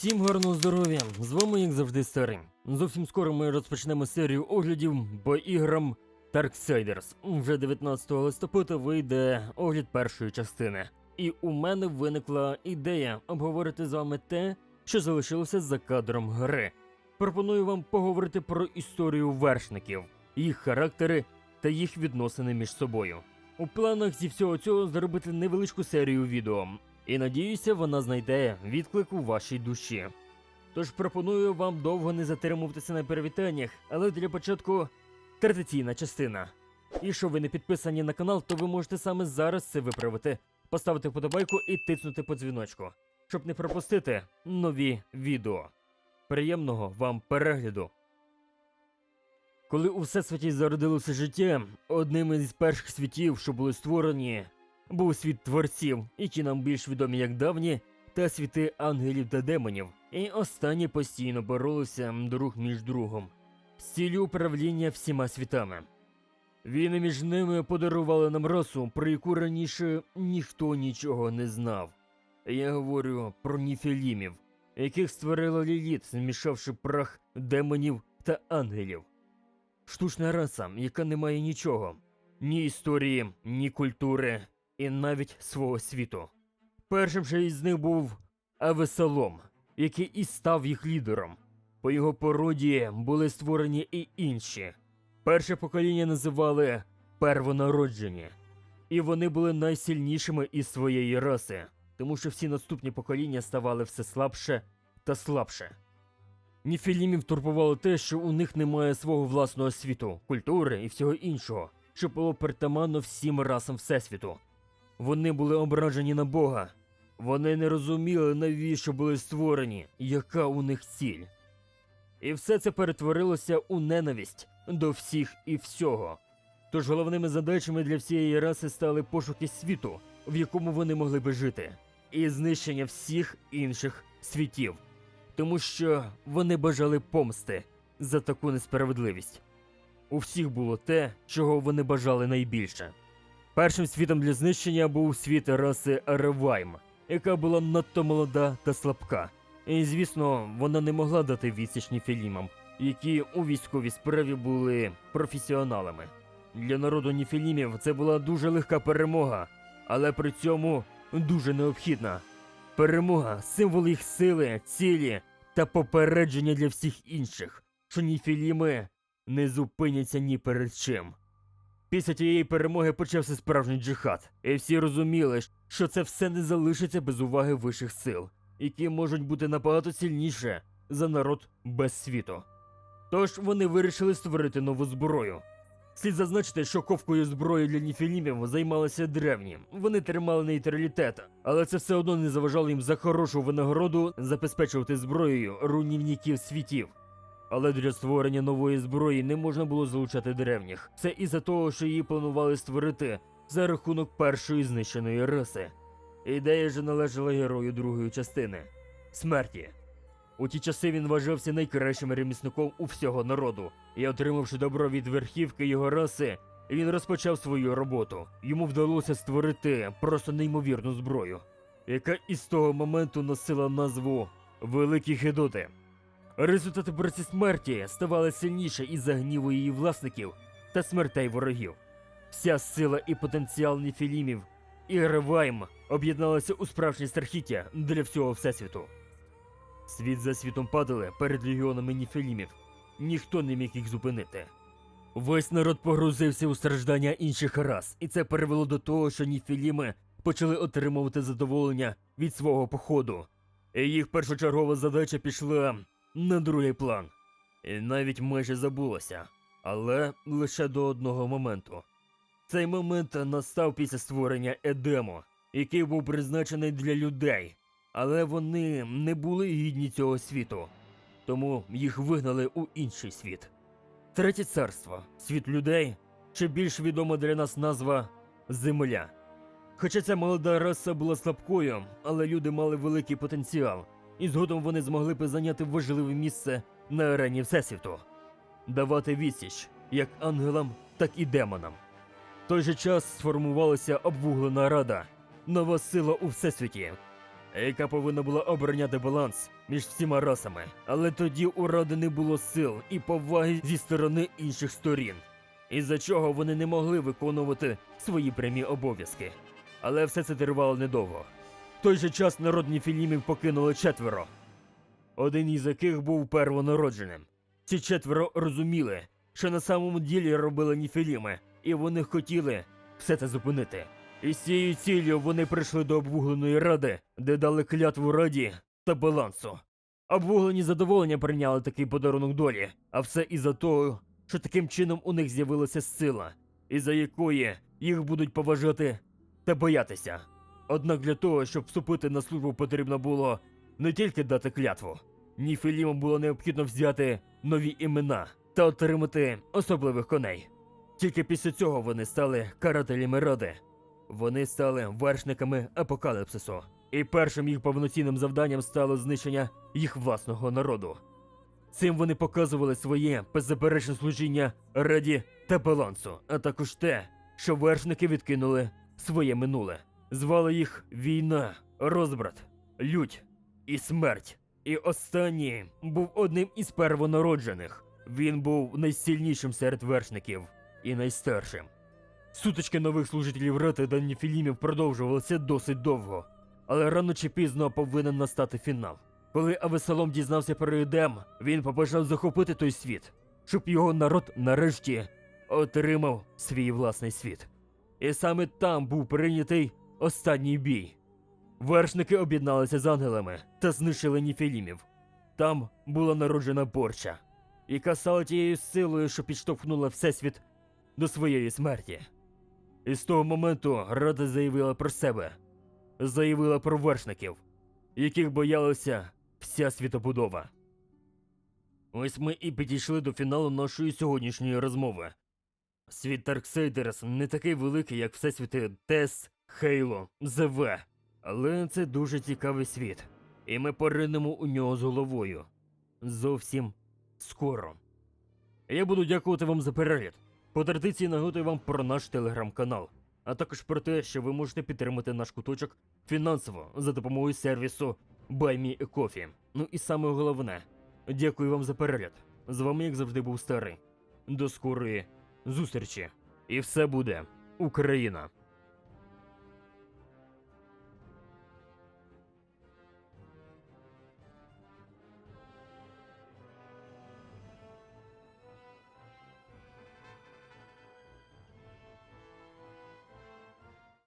Всім гарного здоров'я! З вами, як завжди, старий. Зовсім скоро ми розпочнемо серію оглядів по іграм Darksiders. Вже 19 листопада вийде огляд першої частини. І у мене виникла ідея обговорити з вами те, що залишилося за кадром гри. Пропоную вам поговорити про історію вершників, їх характери та їх відносини між собою. У планах зі всього цього зробити невеличку серію відео, і надіюся, вона знайде відклик у вашій душі. Тож пропоную вам довго не затримуватися на привітаннях, але для початку традиційна частина. І якщо ви не підписані на канал, то ви можете саме зараз це виправити, поставити вподобайку і тиснути по дзвіночку, щоб не пропустити нові відео. Приємного вам перегляду! Коли у всесвіті зародилося життя, одним із перших світів, що були створені, був світ творців, які нам більш відомі як давні, та світи ангелів та демонів. І останні постійно боролися друг між другом з ціллю управління всіма світами. Війни між ними подарували нам расу, про яку раніше ніхто нічого не знав. Я говорю про ніфілімів, яких створила Ліліт, змішавши прах демонів та ангелів. Штучна раса, яка не має нічого, ні історії, ні культури, і навіть свого світу. Першим же із них був Авесалом, який і став їх лідером. По його породі були створені і інші. Перше покоління називали первонароджені, і вони були найсильнішими із своєї раси, тому що всі наступні покоління ставали все слабше та слабше. Ніфілімів турбувало те, що у них немає свого власного світу, культури і всього іншого, що було притаманно всім расам Всесвіту. Вони були ображені на Бога. Вони не розуміли, навіщо були створені, яка у них ціль. І все це перетворилося у ненависть до всіх і всього. Тож головними задачами для всієї раси стали пошуки світу, в якому вони могли би жити, і знищення всіх інших світів, тому що вони бажали помсти за таку несправедливість. У всіх було те, чого вони бажали найбільше. Першим світом для знищення був світ раси Ревайм, яка була надто молода та слабка. І, звісно, вона не могла дати відсіч Ніфілімам, які у військовій справі були професіоналами. Для народу Ніфілімів це була дуже легка перемога, але при цьому дуже необхідна. Перемога символ їх сили, цілі та попередження для всіх інших, що Ніфіліми не зупиняться ні перед чим. Після тієї перемоги почався справжній джихад, і всі розуміли, що це все не залишиться без уваги вищих сил, які можуть бути набагато сильніше за народ без світу. Тож вони вирішили створити нову зброю. Слід зазначити, що ковкою зброї для ніфілімів займалися древні. Вони тримали нейтралітет, але це все одно не заважало їм за хорошу винагороду забезпечувати зброєю руйнівників світів. Але для створення нової зброї не можна було залучати древніх. Це із-за того, що її планували створити за рахунок першої знищеної раси. Ідея ж належала герою другої частини смерті. У ті часи він вважався найкращим ремісником у всього народу, і отримавши добро від верхівки його раси, він розпочав свою роботу. Йому вдалося створити просто неймовірну зброю, яка із того моменту носила назву Великі Гедоти. Результати праці смерті ставали сильніше із-за гніву її власників та смертей ворогів. Вся сила і потенціал Ніфілімів і Ревайм об'єдналися у справжнє страхіття для всього всесвіту. Світ за світом падали перед легіонами Ніфілімів. Ніхто не міг їх зупинити. Весь народ погрузився у страждання інших рас, і це привело до того, що Ніфіліми почали отримувати задоволення від свого походу. І їх першочергова задача пішла на другий план. І навіть майже забулося, але лише до одного моменту. Цей момент настав після створення Едему, який був призначений для людей, але вони не були гідні цього світу, тому їх вигнали у інший світ. Третє царство, світ людей, чи більш відома для нас назва Земля. Хоча ця молода раса була слабкою, але люди мали великий потенціал, і згодом вони змогли б зайняти важливе місце на арені Всесвіту, давати відсіч як ангелам, так і демонам. В той же час сформувалася обвуглена рада, нова сила у всесвіті. яка повинна була обороняти баланс між всіма расами. Але тоді у Ради не було сил і поваги зі сторони інших сторін, із-за чого вони не могли виконувати свої прямі обов'язки. Але все це тривало недовго. Той же час народні філімів покинули четверо, один із яких був первонародженим. Ці четверо розуміли, що на самому ділі робили ніфіліми, і вони хотіли все це зупинити. І з цією ціллю вони прийшли до обвугленої ради, де дали клятву раді та балансу. Обвуглені задоволення прийняли такий подарунок долі, а все із-за того, що таким чином у них з'явилася сила, із-за якої їх будуть поважати та боятися. Однак для того, щоб вступити на службу, потрібно було не тільки дати клятву, Ніфілімам було необхідно взяти нові імена та отримати особливих коней. Тільки після цього вони стали карателями ради. Вони стали вершниками апокаліпсису, і першим їх повноцінним завданням стало знищення їх власного народу. Цим вони показували своє беззаперечне служіння раді та балансу, а також те, що вершники відкинули своє минуле. Звали їх війна, розбрат, лють і смерть. І останній був одним із первонароджених. Він був найсильнішим серед вершників і найстаршим. Сутички нових служителів Рати та Ніфілімів продовжувалися досить довго, але рано чи пізно повинен настати фінал. Коли Авесалом дізнався про Едем, він побажав захопити той світ, щоб його народ нарешті отримав свій власний світ. І саме там був прийнятий останній бій. Вершники об'єдналися з ангелами та знищили ніфілімів. Там була народжена борча, яка стала тією силою, що підштовхнула Всесвіт до своєї смерті. І з того моменту Рада заявила про себе, заявила про вершників, яких боялася вся світобудова. Ось ми і підійшли до фіналу нашої сьогоднішньої розмови. Світ Дарксейдерс не такий великий, як всесвіти Тес, Хейло, ЗВ. Але це дуже цікавий світ, і ми поринемо у нього з головою. Зовсім скоро. Я буду дякувати вам за перегляд. По традиції нагадую вам про наш телеграм-канал, а також про те, що ви можете підтримати наш куточок фінансово за допомогою сервісу BuyMeACoffee. Ну і саме головне, дякую вам за перегляд. З вами, як завжди, був старий. До скорої зустрічі. І все буде Україна!